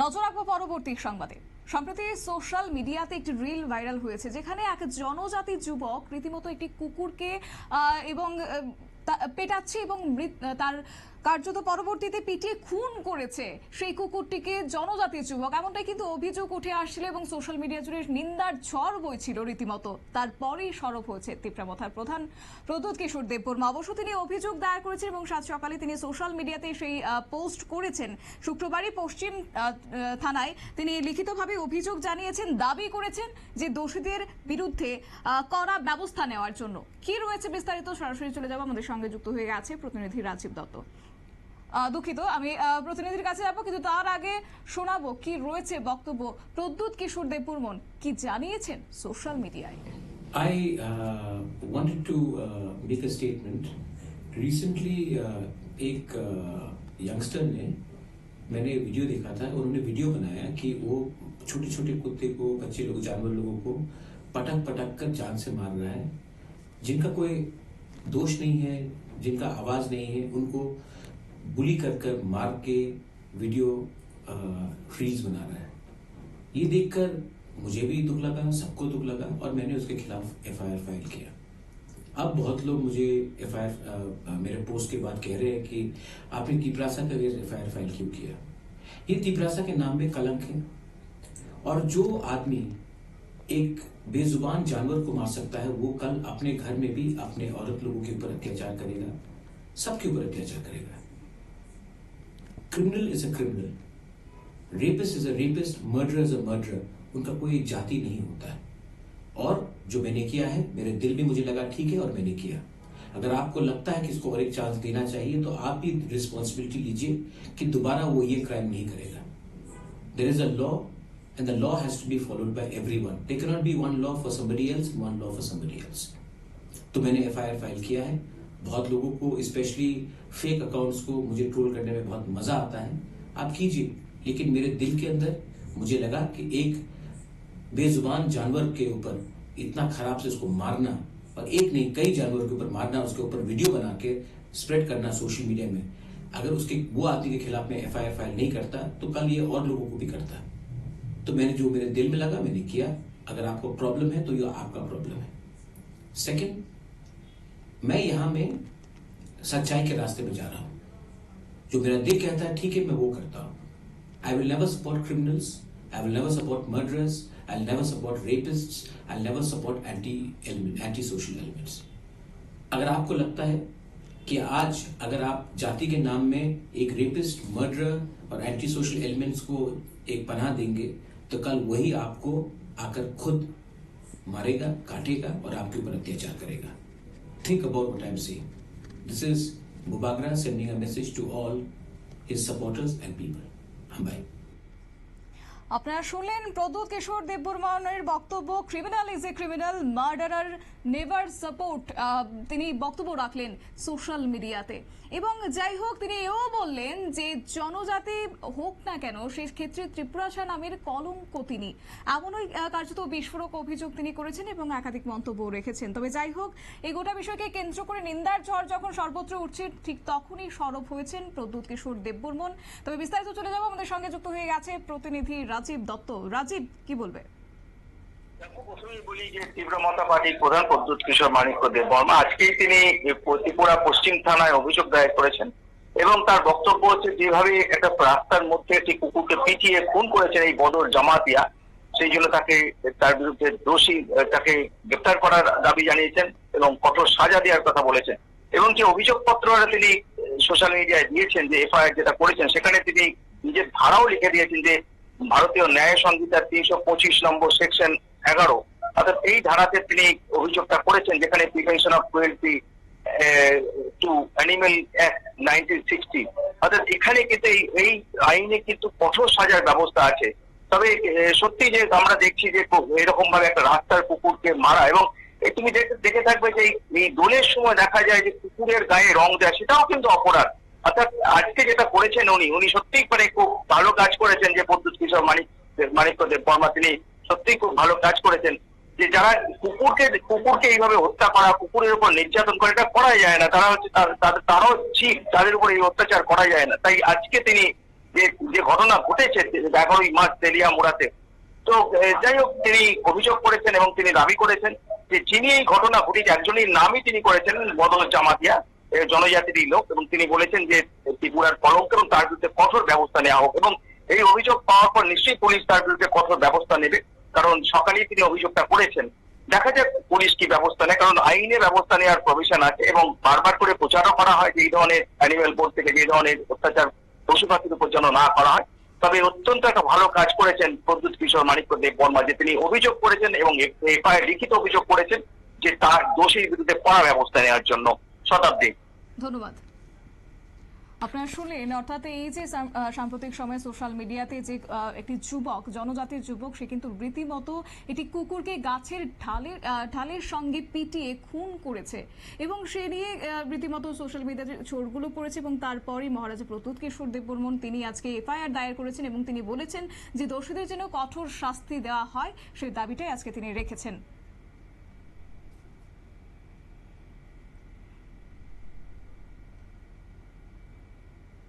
নজর রাখব পরবর্তী সংবাদে। সম্প্রতি সোশ্যাল মিডিয়াতে একটি রিল ভাইরাল হয়েছে, যেখানে এক জনজাতি যুবক রীতিমতো একটি কুকুরকে এবং পেটাচ্ছে এবং তার কার্যত পরবর্তীতে পিটিয়ে খুন করেছে সেই কুকুরটিকে জনজাতি যুবক। এমনটাই কিন্তু অভিযোগ উঠে আসছিল এবং সোশ্যাল মিডিয়া জুড়ে নিন্দার ঝড় বইছিল রীতিমতো। তারপরেই সরব হয়েছে তীব্রামথার প্রধান প্রদ্যুৎ কিশোর দেববর্মা। অবশ্য তিনি অভিযোগ দায়ের করেছেন এবং সাত সকালে তিনি সোশ্যাল মিডিয়াতে সেই পোস্ট করেছেন। শুক্রবারই পশ্চিম থানায় তিনি লিখিতভাবে অভিযোগ জানিয়েছেন, দাবি করেছেন যে দোষীদের বিরুদ্ধে কড়া ব্যবস্থা নেওয়ার জন্য। কি রয়েছে বিস্তারিত? সরাসরি চলে যাব। আমাদের সঙ্গে যুক্ত হয়ে গেছে প্রতিনিধি রাজীব দত্ত। দুঃখিত আমি আহ, প্রতিনিধির কাছে যাবো কিন্তু তার আগে শোনাবো কি রয়েছে বক্তব্য প্রদ্যুৎ কিশোর দেববর্মন কি জানিয়েছেন সোশ্যাল মিডিয়ায় I uh, wanted to uh, make a statement. Recently, uh, एक यंगस्टर ने मैंने वीडियो देखा था और उन्होंने वीडियो बनाया कि वो छोटे छोटे कुत्ते को बच्चे लोग जानवर लोगों को पटक पटक कर जान से मार रहा है जिनका कोई दोष नहीं है जिनका आवाज नहीं है उनको बुली कर कर मार के वीडियो फ्रीज बना रहा है। ये देखकर मुझे भी दुख लगा, सबको दुख लगा और मैंने उसके खिलाफ एफआईआर फ़ाइल किया। अब बहुत लोग मुझे एफआईआर मेरे पोस्ट के बाद कह रहे हैं कि आपने तिपरासा का एफआईआर फ़ाइल क्यों किया? ये तिपरासा के नाम में कलंक है और जो आदमी एक बेजुबान जानवर को मार सकता है, वो कल अपने घर में भी अपने औरत लोगों के ऊपर अत्याचार करेगा, सबके ऊपर अत्याचार करेगा। Criminal is a criminal Rapist is a rapist, murder is a murder उनका कोई जाति नहीं होता है। और जो मैंने किया है मेरे दिल में मुझे लगा ठीक है और मैंने किया। अगर आपको लगता है कि इसको और एक चांस देना चाहिए तो आप भी रिस्पॉन्सिबिलिटी लीजिए कि दोबारा वो ये क्राइम नहीं करेगा। There is a law and the law has to be followed by every one they not be one law for somebody else one law for somebody else तो मैंने एफ़ फ़ाइल किया है। बहुत लोगों को स्पेशली फेक अकाउंट्स को मुझे troll करने में बहुत मज़ा आता है। आप कीजिए, लेकिन मेरे दिल के अंदर मुझे लगा कि एक बेजुबान जानवर के ऊपर इतना खराब से उसको मारना और एक नहीं, कई जानवरों के ऊपर मारना उसके ऊपर वीडियो बना के स्प्रेड करना सोशल मीडिया में, अगर उसके, वो आदमी के खिलाफ में एफ़ फ़ाइल नहीं करता तो कल ये और लोगों को भी करता। तो मैंने जो मेरे दिल में लगा, मैंने किया। अगर आपको प्रॉब्लम है तो ये आपका प्रॉब्लम है। सेकंड मैं यहाँ में सच्चाई के रास्ते में जा रहा हूँ। जो मेरा दिल कहता है, ठीक है, मैं वो करता हूँ। I will never support criminals I will never support murderers I will never support rapists I never support anti element anti social elements अगर आपको लगता है कि आज अगर आप जाति के नाम में एक रेपिस्ट मर्डर और एंटी सोशल एलिमेंट्स को एक पनाह देंगे तो कल वही आपको आकर खुद मारेगा, काटेगा और आपके ऊपर अत्याचार करेगा। think about what I'm saying. This is Mubagra sending a message to all his supporters and people. Bye. আপনারা শুনলেন প্রদ্যুৎ কিশোর দেববর্মনের বক্তব্য criminal is a criminal murderer never support তিনি বক্তব্য রাখলেন সোশ্যাল মিডিয়াতে এবং যাই হোক, তিনি এও বললেন যে জনজাতি হোক না কেন, সেই ক্ষেত্রে ত্রিপুরাশা নামের কলঙ্ক তিনি। এমনই কার্যত বিস্ফোরক অভিযোগ তিনি করেছেন এবং একাধিক মন্তব্য রেখেছেন। তবে যাই হোক, এই গোটা বিষয়কে কেন্দ্র করে নিন্দার ঝড় যখন সর্বত্র উঠছে, ঠিক তখনই সরব হয়েছেন প্রদ্যুৎ কিশোর দেববর্মন। তবে বিস্তারিত চলে যাব, আমাদের সঙ্গে যুক্ত হয়ে গেছে প্রতিনিধি রাজীব দত্ত। রাজীব, কি বলবে? প্রথমেই পার্টির প্রধান প্রদ্যুৎ কিশোর মানিক্য দেব বর্মা আজকেই তিনি ত্রিপুরা পশ্চিম থানায় অভিযোগ দায়ের করেছেন এবং তার বক্তব্য হচ্ছে যেভাবে একটা রাস্তার মধ্যে একটি কুকুরকে পিটিয়ে খুন করেছেন এই বদর জামাতিয়া, সেই জন্য তাকে তার বিরুদ্ধে দোষী তাকে গ্রেপ্তার করার দাবি জানিয়েছেন এবং কঠোর সাজা দেওয়ার কথা বলেছেন। এবং যে অভিযোগপত্র তিনি সোশ্যাল মিডিয়ায় দিয়েছেন যে এফআইআর যেটা করেছেন, সেখানে তিনি নিজের ধারাও লিখে দিয়েছেন যে ভারতীয় ন্যায় সংহিতার তিনশো পঁচিশ নম্বর সেকশন এগারো। অর্থাৎ এই ধারাতে তিনি অভিযোগটা করেছেন, যেখানে prevention of cruelty to animal অর্থাৎ এখানে কিন্তু এই আইনে কিন্তু কঠোর সাজার ব্যবস্থা আছে। তবে সত্যি যে আমরা দেখছি যে এরকম ভাবে একটা রাস্তার কুকুরকে মারা এবং তুমি দেখে থাকবে যে এই দোলের সময় দেখা যায় যে কুকুরের গায়ে রং দেয়, সেটাও কিন্তু অপরাধ। অর্থাৎ আজকে যেটা করেছেন উনি উনি সত্যিই মানে খুব ভালো কাজ করেছেন যে প্রদ্যুৎ কিশোর মানিক মানিক্য দেব বর্মা, তিনি সত্যিই খুব ভালো কাজ করেছেন। যে যারা কুকুরকে কুকুরকে এইভাবে হত্যা করা, কুকুরের উপর নির্যাতন করে, এটা করা যায় না। তারা হচ্ছে তারাও ঠিক তাদের উপর এই অত্যাচার করা যায় না। তাই আজকে তিনি যে যে ঘটনা ঘটেছে এগারোই মার্চ তেলিয়া মোড়াতে তো যাই হোক, তিনি অভিযোগ করেছেন এবং তিনি দাবি করেছেন যে যিনি এই ঘটনা ঘটিয়েছে একজনের নামই তিনি করেছেন বদল জামাতিয়া। জনজাতিরই লোক এবং তিনি বলেছেন যে ত্রিপুরার কলঙ্ক এবং তার বিরুদ্ধে কঠোর ব্যবস্থা নেওয়া হোক এবং এই অভিযোগ পাওয়ার পর নিশ্চয়ই পুলিশ তার বিরুদ্ধে কঠোর ব্যবস্থা নেবে, কারণ সকালেই তিনি অভিযোগটা করেছেন। দেখা যাক পুলিশ কি ব্যবস্থা নেয়, কারণ আইনে ব্যবস্থা নেওয়ার প্রভিশন আছে এবং বারবার করে প্রচারও করা হয় যে এই ধরনের অ্যানিমেল বোর্ড থেকে যে ধরনের অত্যাচার পশু পাখির উপর যেন না করা হয়। তবে অত্যন্ত একটা ভালো কাজ করেছেন প্রদ্যুৎ কিশোর মানিক্য দেব বর্মা, যে তিনি অভিযোগ করেছেন এবং এফআইআর লিখিত অভিযোগ করেছেন যে তার দোষীর বিরুদ্ধে কড়া ব্যবস্থা নেওয়ার জন্য শতাব্দী। ধন্যবাদ। আপনারা শুনলেন, অর্থাৎ এই যে সাম্প্রতিক সময়ে সোশ্যাল মিডিয়াতে যে একটি যুবক, জনজাতির যুবক, সে কিন্তু রীতিমতো এটি কুকুরকে গাছের ঢালের ঢালের সঙ্গে পিটিয়ে খুন করেছে এবং সে নিয়ে রীতিমতো সোশ্যাল মিডিয়াতে চোরগুলো পড়েছে এবং তারপরই মহারাজা প্রতুত কিশোর দেববর্মন তিনি আজকে এফআইআর দায়ের করেছেন এবং তিনি বলেছেন যে দোষীদের যেন কঠোর শাস্তি দেওয়া হয়, সেই দাবিটাই আজকে তিনি রেখেছেন।